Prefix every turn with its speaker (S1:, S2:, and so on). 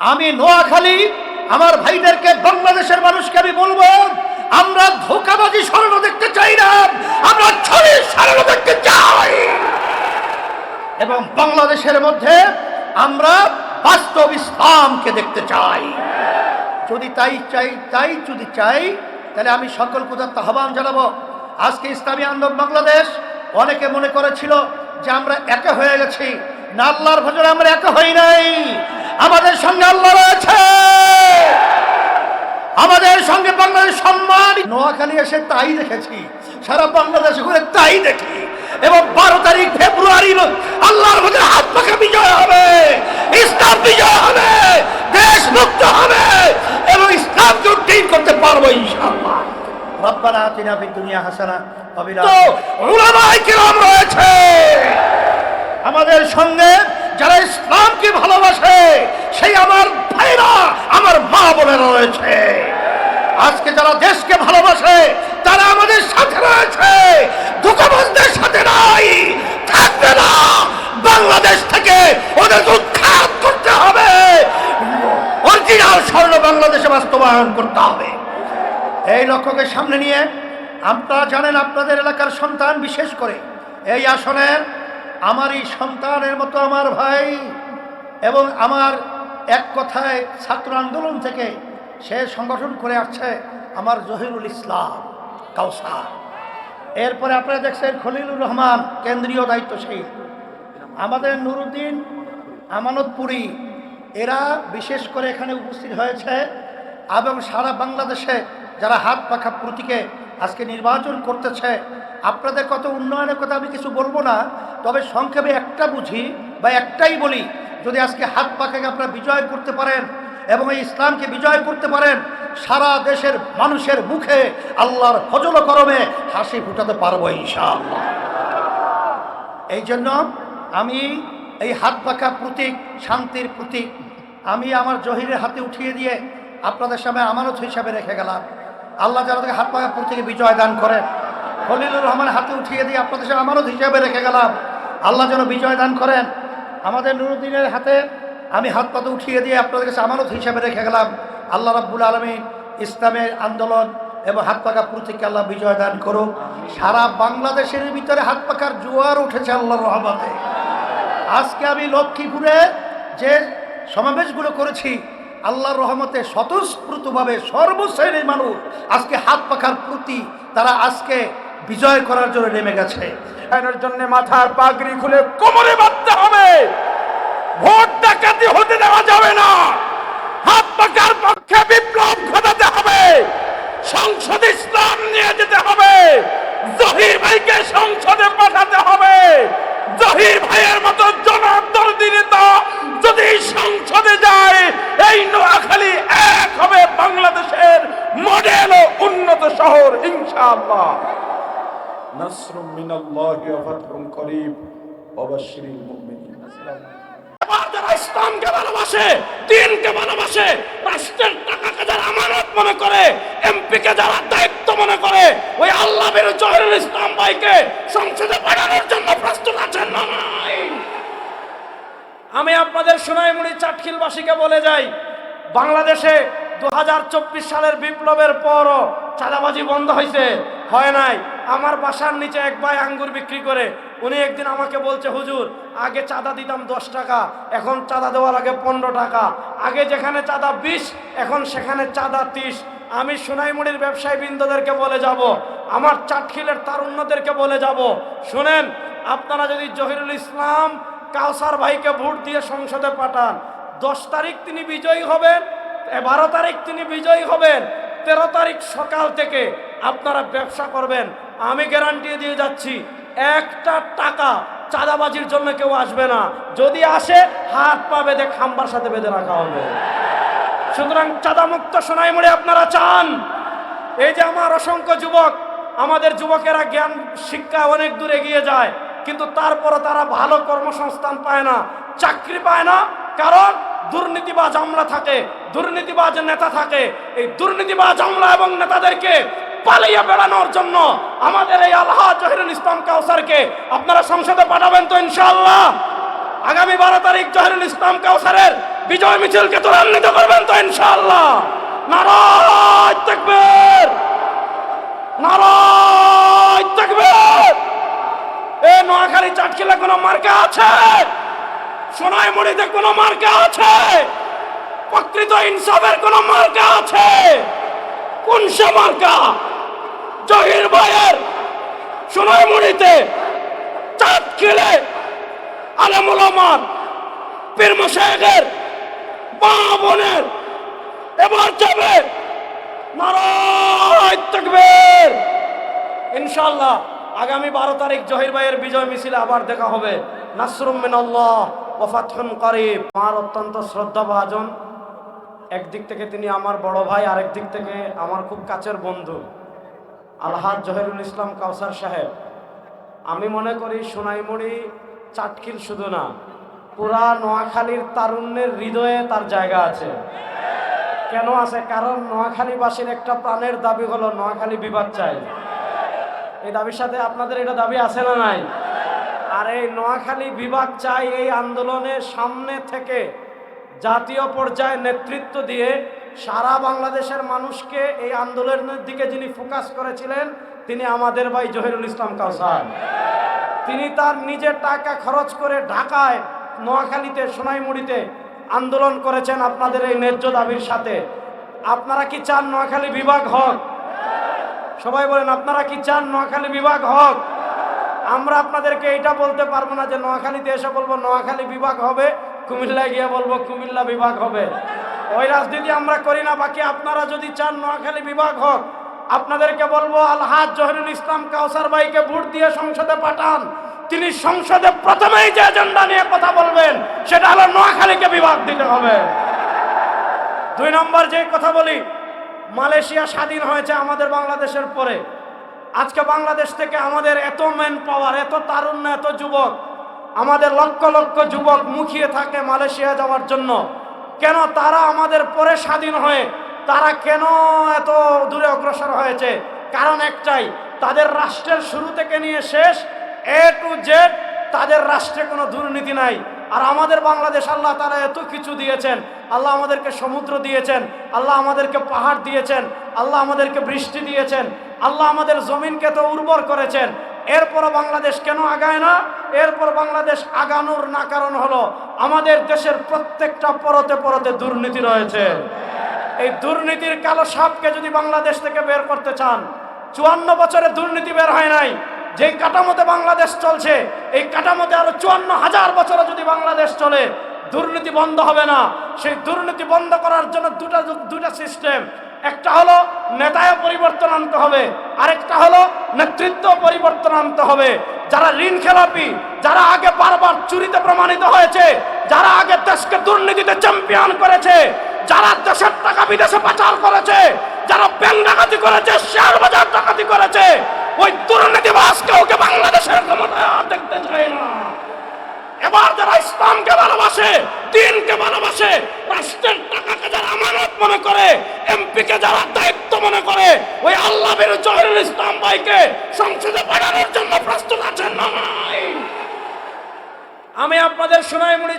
S1: আমি নোয়াখালী, আমার ভাইদেরকে বাংলাদেশের মানুষকে আমি বলব, আমরা ধোকাবাজি স্মরণ দেখতে চাই না, আমরা ছবি স্মরণ দেখতে চাই। এবং বাংলাদেশের মধ্যে আমরা বাস্তব ইসলামকে দেখতে চাই। যদি তাই চাই, তাই যদি চাই, তাহলে আমি সকল পূজার আহ্বান জানাব। আজকে ইসলামী আন্দোলন বাংলাদেশ অনেকে মনে করেছিল যে আমরা একা হয়ে গেছি, না আল্লাহর ভজনে আমরা একা হই নাই। আমাদের সঙ্গে আল্লাহ রয়েছে। আমাদের সঙ্গে বাংলাদেশ সম্মান। নোয়াখালী এসে তাই দেখেছি সারা বাংলাদেশ ঘুরে তাই দেখি। এবং বারো তারিখ ফেব্রুয়ারি আল্লাহর মধ্যে হাত পাখা বিজয় হবে ইসলাম বিজয় হবে দেশ মুক্ত হবে এবং ইসলামকে উদ্দিন করতে পারব ইনশাআল্লাহ। রব্বানা আতিনা ফিদ দুনিয়া হাসানা ওয়া ফিল রয়েছে। আমাদের সঙ্গে যারা ইসলামকে ভালোবাসে, সেই আমার ভাইরা, আমার মা বোনেরা রয়েছে। আজকে যারা দেশকে ভালোবাসে, তারা আমাদের সাথে রয়েছে। ধোকাবাজদের সাথে নাই, থাকবে না। বাংলাদেশ থেকে ওদের উৎখাত করতে হবে। অরিজিনাল স্বর্ণ বাংলাদেশে বাস্তবায়ন করতে হবে। এই লক্ষ্যকে সামনে নিয়ে, আপনারা জানেন আপনাদের এলাকার সন্তান বিশেষ করে। এই আসনের আমারই সন্তানের মতো আমার ভাই এবং আমার এক কথায় ছাত্র আন্দোলন থেকে সে সংগঠন করে আসছে আমার জহিরুল ইসলাম কাউসার। এরপরে আপনারা দেখছেন খলিলুর রহমান, কেন্দ্রীয় দায়িত্বশীল। আমাদের নুরুদ্দিন আমানতপুরী, এরা বিশেষ করে এখানে উপস্থিত হয়েছে এবং সারা বাংলাদেশে যারা হাত পাখা প্রতীকে আজকে নির্বাচন করতেছে। আপনাদের কত উন্নয়নের কথা আমি কিছু বলব না, তবে সংক্ষেপে একটা বুঝি বা একটাই বলি, যদি আজকে হাত পাখাকে আপনারা বিজয় করতে পারেন এবং এই ইসলামকে বিজয় করতে পারেন, সারা দেশের মানুষের মুখে আল্লাহর ফজল করমে হাসি ফুটাতে পারব ইনশাআল্লাহ। এই জন্য আমি এই হাত পাখা প্রতীক, শান্তির প্রতীক, আমি আমার জহিরের হাতে উঠিয়ে দিয়ে আপনাদের সামনে আমানত হিসাবে রেখে গেলাম। আল্লাহ যারা হাত পাখা প্রতীকে বিজয় দান করেন। খলিলুর রহমানের হাতে উঠিয়ে দিয়ে আপনাদের সামনে আমানত হিসাবে রেখে গেলাম। আল্লাহ যেন বিজয় দান করেন। আমাদের নুরুদ্দিনের হাতে আমি হাত পাতে উঠিয়ে দিয়ে আপনাদের কাছে আমারও হিসাবে রেখে গেলাম। আল্লাহ রাব্বুল আলমী ইসলামের আন্দোলন এবং হাত পাকা প্রতীকে আল্লাহ বিজয় দান করুক। সারা বাংলাদেশের ভিতরে হাত পাকার জোয়ার উঠেছে আল্লাহর রহমতে। আজকে আমি লক্ষ্মীপুরে যে সমাবেশগুলো করেছি আল্লাহর রহমতে স্বতঃস্ফূর্তভাবে সর্বশ্রেণীর মানুষ আজকে হাত পাখার প্রতি তারা আজকে বিজয় করার জন্য নেমে গেছে।
S2: জন্য মাথার পাগড়ি খুলে কোমরে বাঁধতে হবে। ভোট ডাকাতি হতে দেওয়া যাবে না হাত পাকার পক্ষে বিপ্লব ঘটাতে হবে সংসদ ইসলাম নিয়ে যেতে হবে জহির ভাইকে সংসদে পাঠাতে হবে জহির ভাইয়ের মতো জনার্দন নেতা যদি সংসদে যায় এই নোয়াখালী এক হবে বাংলাদেশের মডেল ও উন্নত শহর, ইনশাআল্লাহ। নাসরুম মিনাল্লাহি ওয়া
S3: মুমিনিন। যারা ইসলামকে ভালোবাসে, দিনকে ভালোবাসে, রাষ্ট্রের টাকাকে যারা আমানত মনে করে, এমপিকে যারা দায়িত্ব মনে করে, ওই আল্লাহ বের ইসলাম ভাইকে সংসদে পাঠানোর জন্য প্রস্তুত আছেন না নাই? আমি আপনাদের সোনাইমুড়ি চাটখিলবাসীকে বলে যাই, বাংলাদেশে দু হাজার চব্বিশ সালের বিপ্লবের পরও চাঁদাবাজি বন্ধ হয়েছে হয় নাই। আমার বাসার নিচে এক ভাই আঙ্গুর বিক্রি করে, উনি একদিন আমাকে বলছে, হুজুর, আগে চাঁদা দিতাম দশ টাকা, এখন চাঁদা দেওয়ার আগে পনেরো টাকা। আগে যেখানে চাঁদা বিশ, এখন সেখানে চাঁদা তিরিশ। আমি সোনাইমুড়ির ব্যবসায়ী বৃন্দদেরকে বলে যাব, আমার চাটখিলের তারুণ্যদেরকে বলে যাব। শুনেন, আপনারা যদি জহিরুল ইসলাম কাউসার ভাইকে ভোট দিয়ে সংসদে পাঠান, দশ তারিখ তিনি বিজয়ী হবেন বারো তারিখ তিনি বিজয়ী হবেন, তেরো তারিখ সকাল থেকে আপনারা ব্যবসা করবেন। আমি গ্যারান্টি দিয়ে যাচ্ছি, একটা টাকা চাঁদাবাজির জন্য কেউ আসবে না। যদি আসে, হাত পা বেঁধে খাম্বার সাথে বেঁধে রাখা হবে। সুতরাং চাঁদামুক্ত সোনাইমুড়ে আপনারা চান। এই যে আমার অসংখ্য যুবক, আমাদের যুবকেরা জ্ঞান, শিক্ষা অনেক দূর এগিয়ে যায়, কিন্তু তারপরও তারা ভালো কর্মসংস্থান পায় না, চাকরি পায় না। কারণ দুর্নীতিবাজ আমলা থাকে, দুর্নীতিবাজ নেতা থাকে। এই দুর্নীতিবাজ আমলা এবং নেতাদেরকে পালিয়ে বেড়ানোর জন্য আমাদের এই আল্লাহ জহিরুল ইসলাম কাউসারকে আপনারা সংসদে পাঠাবেন তো ইনশাআল্লাহ। আগামী বারো তারিখ জহিরুল ইসলাম কাউসারের বিজয় মিছিলকে ত্বরান্বিত করবেন তো ইনশাআল্লাহ। নারায় তাকবীর! নারায় তাকবীর! এ নোয়াখালী চাটকিলে কোনো মার্কা আছে? সোনাই মুড়িতে কোনো মার্কা আছে? প্রকৃত ইনসাফের কোনো মার্কা আছে? কোন সে মার্কা? জহির ভাইয়ের সোনাই মুড়িতে চাটকিলে আলমুল আমার পীর মশাইকের মা বোনের এবার যাবে নারায় তাকবীর। ইনশাআল্লাহ আগামী বারো তারিখ জহির ভাইয়ের বিজয় মিছিলে আবার দেখা হবে। নাসরুম মিনাল্লাহ। ও ফাতহুন করিব। আমার অত্যন্ত শ্রদ্ধাভাজন। একদিক থেকে তিনি আমার বড় ভাই, আরেক দিক থেকে আমার খুব কাছের বন্ধু। আলহাজ জহিরুল ইসলাম কাউসার সাহেব। আমি মনে করি সোনাইমুড়ি চাটকিল শুধু না, পুরা নোয়াখালীর তারুণ্যের হৃদয়ে তার জায়গা আছে। কেন আছে? কারণ নোয়াখালীবাসীর একটা প্রাণের দাবি হলো, নোয়াখালী বিভাগ চাই। এই দাবির সাথে আপনাদের এটা দাবি আছে না নাই? আর এই নোয়াখালী বিভাগ চাই এই আন্দোলনের সামনে থেকে জাতীয় পর্যায়ে নেতৃত্ব দিয়ে সারা বাংলাদেশের মানুষকে এই আন্দোলনের দিকে যিনি ফোকাস করেছিলেন, তিনি আমাদের ভাই জহিরুল ইসলাম কাউসার। তিনি তার নিজের টাকা খরচ করে ঢাকায়, নোয়াখালীতে, সোনাইমুড়িতে আন্দোলন করেছেন আপনাদের এই ন্যায্য দাবির সাথে। আপনারা কি চান নোয়াখালী বিভাগ হোক? সবাই বলেন, আপনারা কি চান নোয়াখালী বিভাগ হোক? আমরা আপনাদেরকে এটা বলতে পারব না যে নোয়াখালীতে এসে বলব, নোয়াখালী বিভাগ হবে, কুমিল্লায় গিয়ে বলব কুমিল্লা বিভাগ হবে। ওই রাজনীতি আমরা করি না, বাকি আপনারা যদি চান নোয়াখালী বিভাগ হোক, আপনাদেরকে বলব আলহাজ জহরুল ইসলাম কাউসার ভাইকে ভোট দিয়ে সংসদে পাঠান। তিনি সংসদে প্রথমেই যে এজেন্ডা নিয়ে কথা বলবেন, সেটা হলো নোয়াখালীকে বিভাগ দিতে হবে। দুই নম্বর যে কথা বলি, মালয়েশিয়া স্বাধীন হয়েছে আমাদের বাংলাদেশের পরে। আজকে বাংলাদেশ থেকে আমাদের এত ম্যান পাওয়ার, এত তারুণ্য, এত যুবক, আমাদের লক্ষ লক্ষ যুবক মুখিয়ে থাকে মালয়েশিয়া যাওয়ার জন্য। কেন তারা আমাদের পরে স্বাধীন হয়ে, তারা কেন এত দূরে অগ্রসর হয়েছে? কারণ একটাই, তাদের রাষ্ট্রের শুরু থেকে নিয়ে শেষ এ টু জেড তাদের রাষ্ট্রে কোনো দুর্নীতি নাই। আর আমাদের বাংলাদেশ, আল্লাহ তারা এত কিছু দিয়েছেন। আল্লাহ আমাদেরকে সমুদ্র দিয়েছেন, আল্লাহ আমাদেরকে পাহাড় দিয়েছেন, আল্লাহ আমাদেরকে বৃষ্টি দিয়েছেন। আল্লাহ আমাদের জমিনকে তো উর্বর করেছেন। এরপরও বাংলাদেশ কেন আগায় না? এরপর বাংলাদেশ আগানোর না কারণ হলো আমাদের দেশের প্রত্যেকটা পরতে পরতে দুর্নীতি রয়েছে। এই দুর্নীতির কালো সাপকে যদি বাংলাদেশ থেকে বের করতে চান, চুয়ান্ন বছরে দুর্নীতি বের হয় নাই। যে কাঠামোতে বাংলাদেশ চলছে, এই কাঠামোতে আরও চুয়ান্ন হাজার বছরে যদি বাংলাদেশ চলে, দুর্নীতি বন্ধ হবে না। সেই দুর্নীতি বন্ধ করার জন্য দুটা দুটা সিস্টেম একটা হলো নেতায় পরিবর্তন আনতে হবে, আরেকটা হলো নেতৃত্ব পরিবর্তন আনতে হবে। যারা ঋণ খেলাপি, যারা আগে বারবার চুরিতে প্রমাণিত হয়েছে, যারা আগে দেশকে দুর্নীতিতে চ্যাম্পিয়ন করেছে, যারা দেশের টাকা বিদেশে পাচার করেছে, যারা ব্যাংক ডাকাতি করেছে শেয়ার বাজার ডাকাতি করেছে, ওই দুর্নীতিবাসকে ওকে বাংলাদেশের ক্ষমতায় দেখতে চায় না। এবার যারা ইসলামকে ভালোবাসে দিনকে ভালোবাসে, রাষ্ট্রের টাকাকে যারা আমানত মনে করে এমপি কে যারা দায়িত্ব মনে করে, ওই আল্লাহ বের জহরুল ইসলাম ভাইকে সংসদে পাঠানোর জন্য প্রস্তুত আছেন না আমি আপনাদের সোনাইমুড়ি